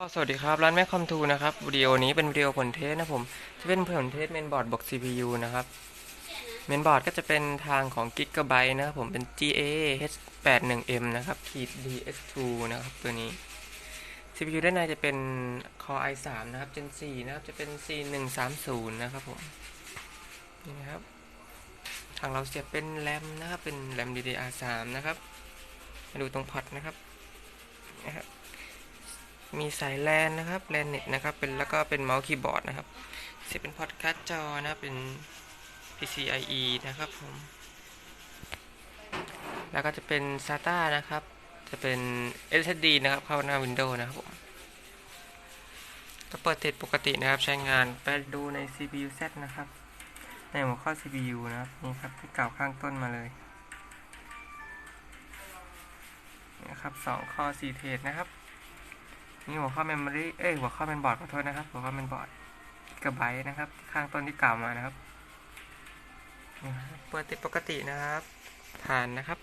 สวัสดีครับ ร้านแม่คอมทูนะครับวิดีโอนี้เป็นวิดีโอผลเทสนะผมจะเป็นผลเทสเมนบอร์ดบวก CPU นะครับเมนบอร์ดก็จะเป็นทางของ Gigabyte นะครับผมเป็น GA H81M นะครับขีด DS2 นะครับตัวนี้ CPU ด้านในจะเป็น Core i3 นะครับ Gen 4 นะครับจะเป็น C130 นะครับผมนี่นะครับทางเราเสียบเป็นแรมนะครับเป็นแรม DDR3 นะครับมาดูตรงพอร์ตนะครับนะครับ มีสายแลนนะครับแลนเน็ตนะครับเป็นแล้วก็เป็นเมาส์คีย์บอร์ดนะครับเสียบเป็นพอร์ตการ์จอนะเป็น PCIe นะครับผมแล้วก็จะเป็น SATA นะครับ จะเป็น SSD นะครับ เข้าหน้า Windows นะครับผมก็เปิดติดปกตินะครับใช้งานไปดูใน CPU Z นะครับ ในหัวข้อ CPU นะครับนี่ครับที่กล่าวข้างต้นมาเลยนะครับสองข้อ 4 เทรดนะครับ นี่หัวข้อเมมโมรีเอ้ยหัวข้อเป็นบอร์ดขอโทษนะครับ หัวข้อเป็นบอร์ดกระไบนะครับ ข้างต้นที่กล่าวมานะครับ เปิดติดปกตินะครับ ผ่านนะครับ